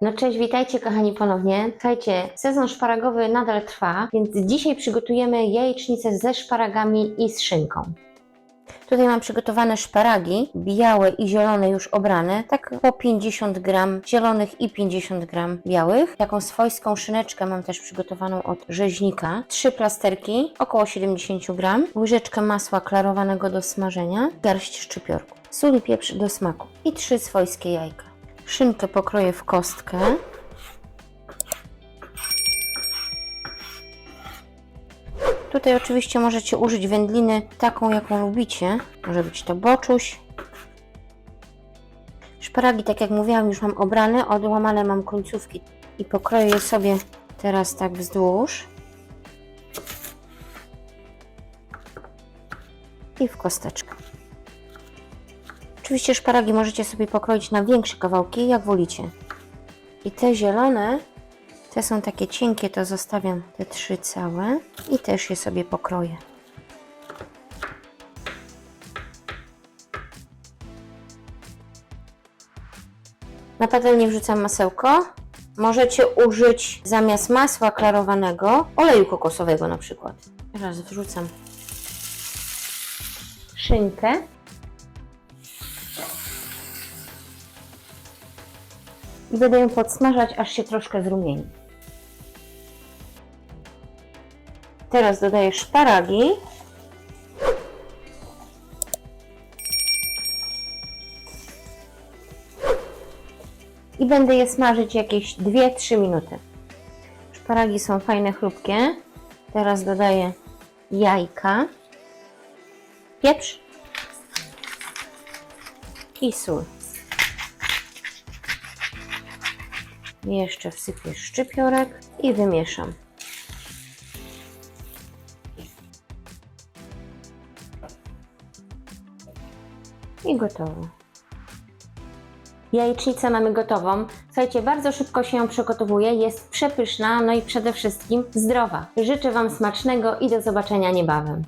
No cześć, witajcie kochani ponownie. Słuchajcie, sezon szparagowy nadal trwa, więc dzisiaj przygotujemy jajecznicę ze szparagami i z szynką. Tutaj mam przygotowane szparagi, białe i zielone już obrane, tak po 50 gram zielonych i 50 gram białych. Taką swojską szyneczkę mam też przygotowaną od rzeźnika. Trzy plasterki, około 70 gram, łyżeczkę masła klarowanego do smażenia, garść szczypiorku, sól i pieprz do smaku i trzy swojskie jajka. Szynkę pokroję w kostkę. Tutaj oczywiście możecie użyć wędliny taką, jaką lubicie. Może być to boczuś. Szparagi, tak jak mówiłam, już mam obrane, odłamane mam końcówki i pokroję je sobie teraz tak wzdłuż. I w kosteczkę. Oczywiście szparagi możecie sobie pokroić na większe kawałki, jak wolicie. I te zielone, te są takie cienkie, to zostawiam te trzy całe i też je sobie pokroję. Na patelnię wrzucam masełko. Możecie użyć zamiast masła klarowanego oleju kokosowego na przykład. Teraz wrzucam szynkę. I będę ją podsmażać, aż się troszkę zrumieni. Teraz dodaję szparagi. I będę je smażyć jakieś 2-3 minuty. Szparagi są fajne, chrupkie. Teraz dodaję jajka, pieprz i sól. Jeszcze wsypię szczypiorek i wymieszam. I gotowo. Jajecznicę mamy gotową. Słuchajcie, bardzo szybko się ją przygotowuje, jest przepyszna, no i przede wszystkim zdrowa. Życzę Wam smacznego i do zobaczenia niebawem.